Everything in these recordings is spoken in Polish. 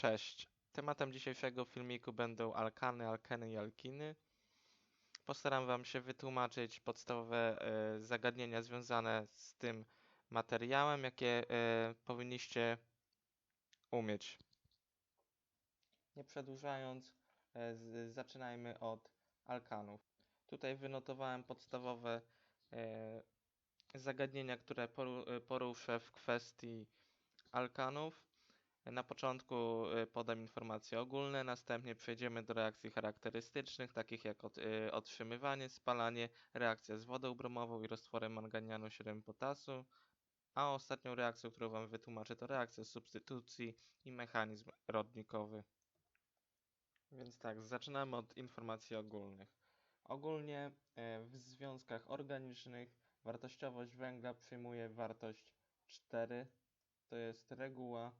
Cześć. Tematem dzisiejszego filmiku będą alkany, alkeny i alkiny. Postaram Wam się wytłumaczyć podstawowe e, zagadnienia związane z tym materiałem, jakie e, powinniście umieć. Nie przedłużając, e, zaczynajmy od alkanów. Tutaj wynotowałem podstawowe zagadnienia, które poru, poruszę w kwestii alkanów. Na początku y, podam informacje ogólne, następnie przejdziemy do reakcji charakterystycznych, takich jak y, otrzymywanie, spalanie, reakcja z wodą bromową i roztworem manganianu 7 potasu, a ostatnią reakcją, którą Wam wytłumaczę, to reakcja substytucji i mechanizm rodnikowy. Więc tak, zaczynamy od informacji ogólnych. Ogólnie e, w związkach organicznych wartościowość węgla przyjmuje wartość 4, to jest reguła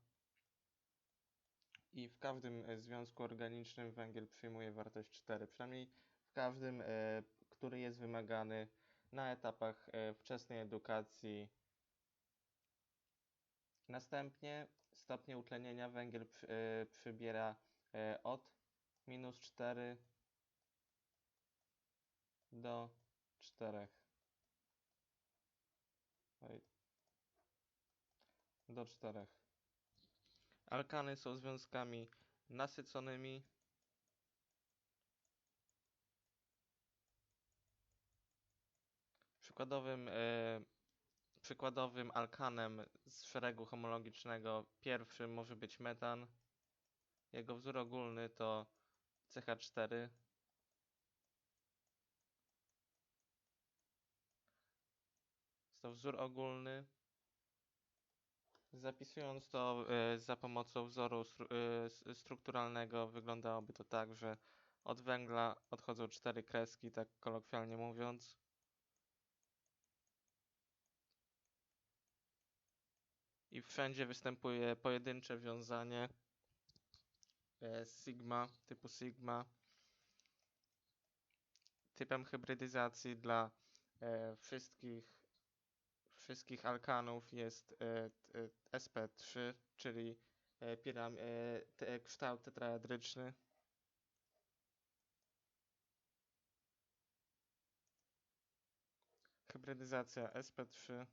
i w każdym e, związku organicznym węgiel przyjmuje wartość 4, przynajmniej w każdym, e, który jest wymagany na etapach e, wczesnej edukacji. Następnie stopnie utlenienia węgiel przy, przybiera od minus 4 do 4. Do 4. Alkany są związkami nasyconymi. Przykładowym, e, przykładowym alkanem z szeregu homologicznego pierwszym może być metan. Jego wzór ogólny to CH4. Jest to wzór ogólny Zapisując to e, za pomocą wzoru e, strukturalnego wyglądałoby to tak, że od węgla odchodzą cztery kreski, tak kolokwialnie mówiąc. I wszędzie występuje pojedyncze wiązanie e, sigma, typu sigma. Typem hybrydyzacji dla wszystkich wszystkich alkanów jest e, e, sp3, czyli e, piram, kształt tetraedryczny. Hybrydyzacja sp3.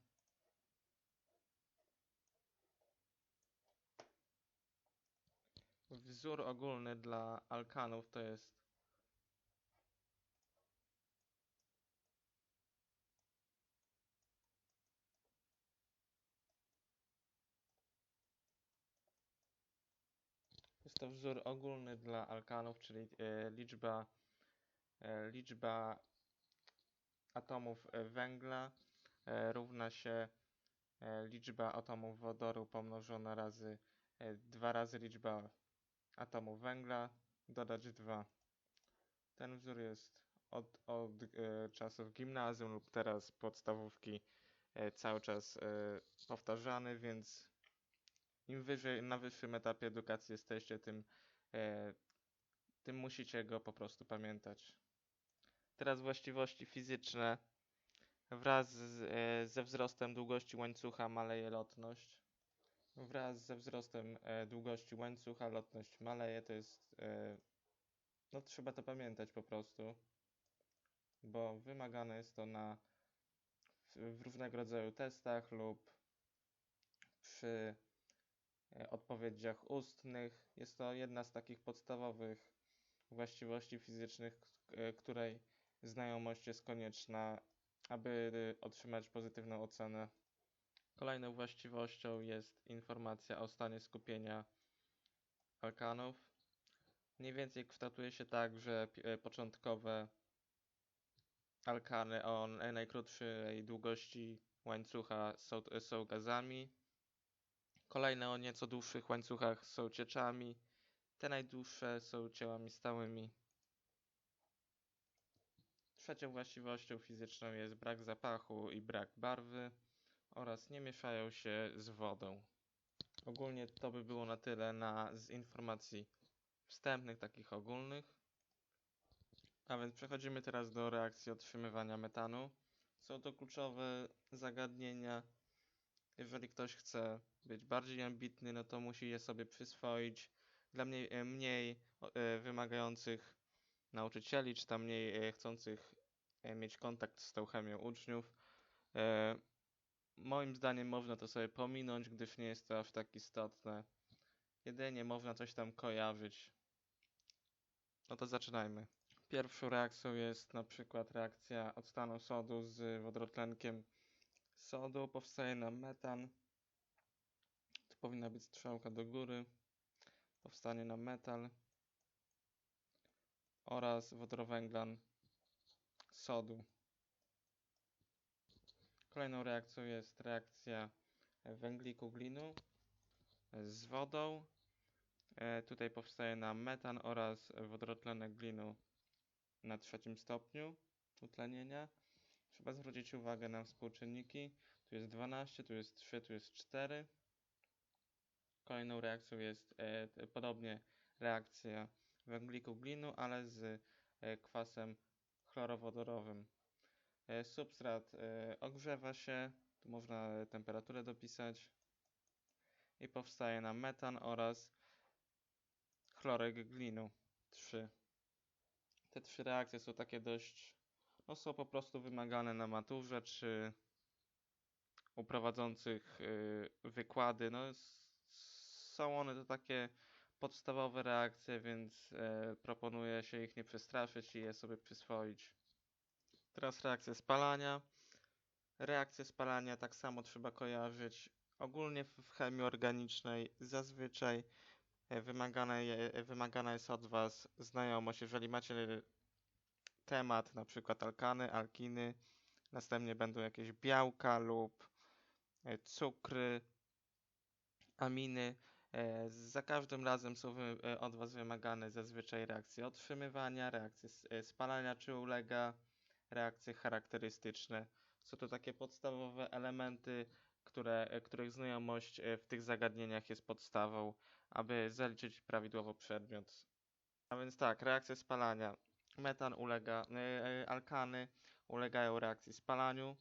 Wzór ogólny dla alkanów to jest To wzór ogólny dla alkanów, czyli e, liczba, e, liczba atomów e, węgla równa się liczba atomów wodoru pomnożona razy dwa razy liczba atomów węgla, dodać 2. Ten wzór jest od, od czasów gimnazjum lub teraz podstawówki cały czas powtarzany, więc im wyżej, na wyższym etapie edukacji jesteście, tym, e, tym musicie go po prostu pamiętać. Teraz właściwości fizyczne. Wraz z, e, ze wzrostem długości łańcucha maleje lotność. Wraz ze wzrostem e, długości łańcucha lotność maleje. To jest. E, no, trzeba to pamiętać po prostu, bo wymagane jest to na w, w różnego rodzaju testach lub przy odpowiedziach ustnych. Jest to jedna z takich podstawowych właściwości fizycznych, e, której znajomość jest konieczna, aby otrzymać pozytywną ocenę. Kolejną właściwością jest informacja o stanie skupienia alkanów. Mniej więcej kształtuje się tak, że e, początkowe alkany o najkrótszej długości łańcucha są, są gazami, Kolejne o nieco dłuższych łańcuchach są cieczami. Te najdłuższe są ciałami stałymi. Trzecią właściwością fizyczną jest brak zapachu i brak barwy oraz nie mieszają się z wodą. Ogólnie to by było na tyle na, z informacji wstępnych, takich ogólnych. A więc przechodzimy teraz do reakcji otrzymywania metanu. Są to kluczowe zagadnienia. Jeżeli ktoś chce być bardziej ambitny, no to musi je sobie przyswoić. dla mniej, e, mniej e, wymagających nauczycieli, czy tam mniej e, chcących e, mieć kontakt z tą chemią uczniów. Moim zdaniem można to sobie pominąć, gdyż nie jest to aż tak istotne. Jedynie można coś tam kojarzyć. No to zaczynajmy. Pierwszą reakcją jest na przykład reakcja octanu sodu z wodorotlenkiem sodu. Powstaje nam metan. Tu powinna być strzałka do góry. Powstanie nam metal oraz wodorowęglan sodu. Kolejną reakcją jest reakcja węgliku glinu z wodą. E, Tutaj powstaje nam metan oraz wodorotlenek glinu na trzecim stopniu utlenienia. Trzeba zwrócić uwagę na współczynniki. Tu jest 12, tu jest 3, tu jest 4. Kolejną reakcją jest e, podobnie reakcja węgliku glinu, ale z e, kwasem chlorowodorowym. E, Substrat e, ogrzewa się, tu można e, temperaturę dopisać i powstaje nam metan oraz chlorek glinu 3. Te trzy reakcje są takie dość, no są po prostu wymagane na maturze czy u prowadzących y, wykłady. No, są one to takie podstawowe reakcje, więc e, proponuję się ich nie przestraszyć i je sobie przyswoić. Teraz reakcja spalania. Reakcję spalania tak samo trzeba kojarzyć. Ogólnie w chemii organicznej zazwyczaj e, wymagana jest od Was znajomość. Jeżeli macie temat, na przykład alkany, alkiny, następnie będą jakieś białka lub e, cukry, aminy. E, Za każdym razem są e, od Was wymagane zazwyczaj reakcje otrzymywania, reakcje spalania, czy ulega, reakcje charakterystyczne. Są to takie podstawowe elementy, które, których znajomość w tych zagadnieniach jest podstawą, aby zaliczyć prawidłowo przedmiot. A więc tak, reakcje spalania. Metan ulega, e, e, alkany ulegają reakcji spalaniu.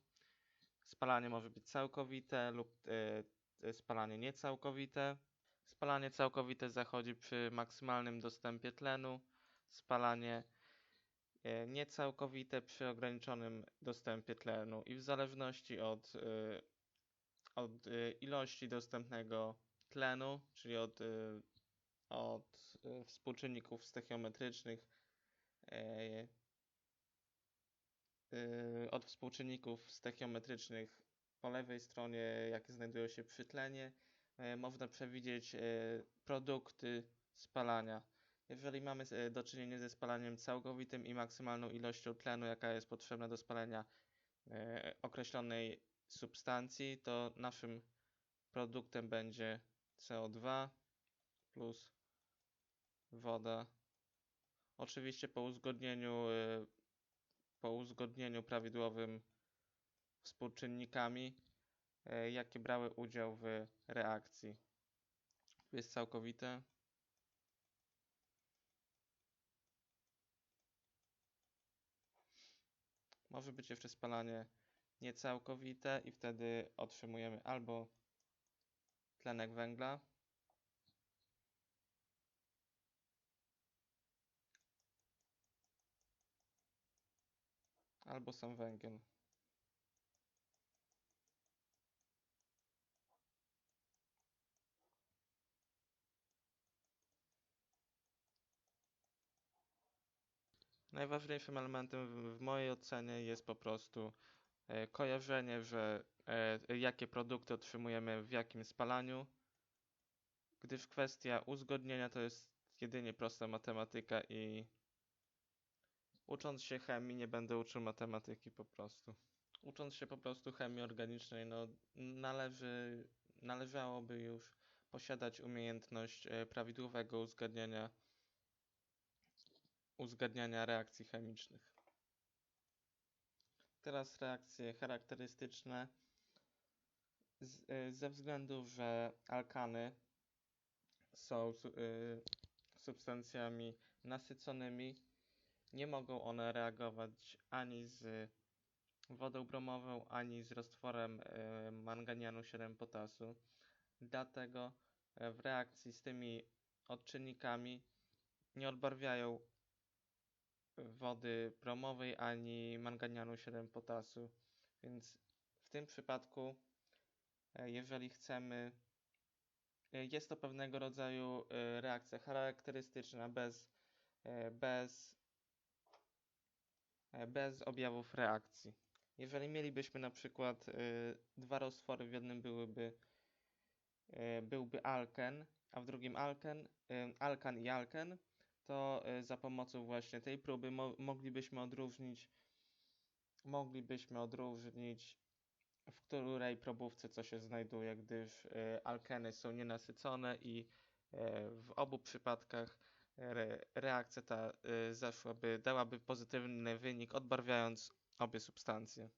Spalanie może być całkowite lub e, spalanie niecałkowite. Spalanie całkowite zachodzi przy maksymalnym dostępie tlenu. Spalanie niecałkowite przy ograniczonym dostępie tlenu i w zależności od, od ilości dostępnego tlenu, czyli od, od współczynników stechiometrycznych, od współczynników stechiometrycznych po lewej stronie, jakie znajdują się przy tlenie, e, można przewidzieć e, produkty spalania. Jeżeli mamy e, do czynienia ze spalaniem całkowitym i maksymalną ilością tlenu, jaka jest potrzebna do spalenia e, określonej substancji, to naszym produktem będzie CO2 plus woda. Oczywiście po uzgodnieniu, e, po uzgodnieniu prawidłowym współczynnikami, e, jakie brały udział w reakcji. Tu jest całkowite. Może być jeszcze spalanie niecałkowite i wtedy otrzymujemy albo tlenek węgla, albo sam węgiel. Najważniejszym elementem w, mojej ocenie jest po prostu e, kojarzenie, że e, jakie produkty otrzymujemy w jakim spalaniu, gdyż kwestia uzgodnienia to jest jedynie prosta matematyka i ucząc się chemii nie będę uczył matematyki po prostu. Ucząc się po prostu chemii organicznej, no należy, należałoby już posiadać umiejętność e, prawidłowego uzgadniania uzgadniania reakcji chemicznych. Teraz reakcje charakterystyczne. Z, y, ze względu, że alkany są y, substancjami nasyconymi, nie mogą one reagować ani z wodą bromową, ani z roztworem y, manganianu 7 potasu. Dlatego y, w reakcji z tymi odczynnikami nie odbarwiają wody bromowej ani manganianu 7 potasu. Więc w tym przypadku, e, jeżeli chcemy, e, jest to pewnego rodzaju e, reakcja charakterystyczna bez, e, bez, e, bez objawów reakcji. Jeżeli mielibyśmy na przykład e, dwa roztwory, w jednym byłyby, e, byłby alken, a w drugim alken, e, alkan i alken, to e, za pomocą właśnie tej próby mo moglibyśmy odróżnić moglibyśmy odróżnić w której probówce co się znajduje, gdyż e, alkeny są nienasycone i e, w obu przypadkach re, reakcja ta e, zaszłaby, dałaby pozytywny wynik, odbarwiając obie substancje.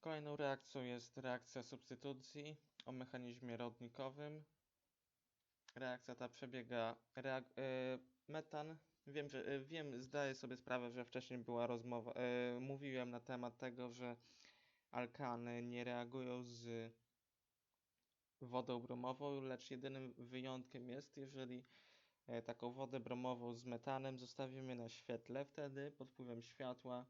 Kolejną reakcją jest reakcja substytucji o mechanizmie rodnikowym. Reakcja ta przebiega e, metan. Wiem, że e, wiem, zdaję sobie sprawę, że wcześniej była rozmowa. E, mówiłem na temat tego, że alkany nie reagują z wodą bromową, lecz jedynym wyjątkiem jest, jeżeli taką wodę bromową z metanem zostawimy na świetle, wtedy pod wpływem światła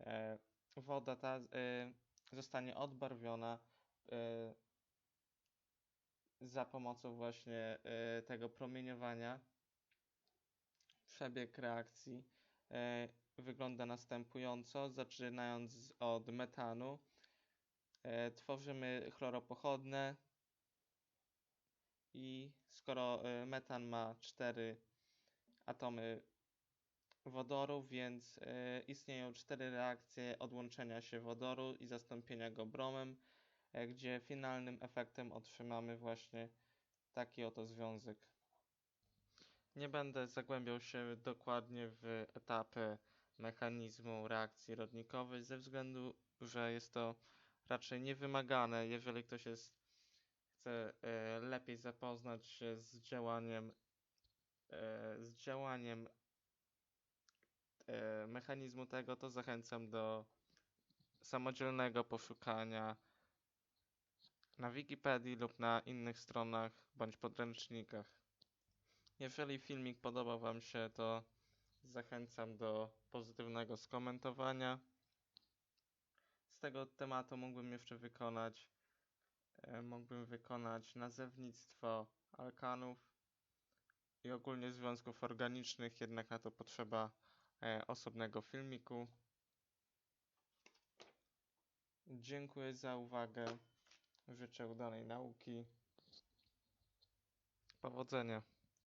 e, woda ta e, zostanie odbarwiona e, za pomocą właśnie e, tego promieniowania. Przebieg reakcji e, wygląda następująco, zaczynając od metanu. E, tworzymy chloropochodne i skoro e, metan ma cztery atomy wodoru, więc e, istnieją cztery reakcje odłączenia się wodoru i zastąpienia go bromem, e, gdzie finalnym efektem otrzymamy właśnie taki oto związek. Nie będę zagłębiał się dokładnie w etapy mechanizmu reakcji rodnikowej ze względu, że jest to raczej niewymagane, jeżeli ktoś jest, chce e, lepiej zapoznać się z działaniem, e, z działaniem e, mechanizmu tego, to zachęcam do samodzielnego poszukania na Wikipedii lub na innych stronach bądź podręcznikach. Jeżeli filmik podobał Wam się, to zachęcam do pozytywnego skomentowania. Z tego tematu mógłbym jeszcze wykonać, e, mógłbym wykonać nazewnictwo alkanów i ogólnie związków organicznych, jednak na to potrzeba e, osobnego filmiku. Dziękuję za uwagę. Życzę udanej nauki. Powodzenia.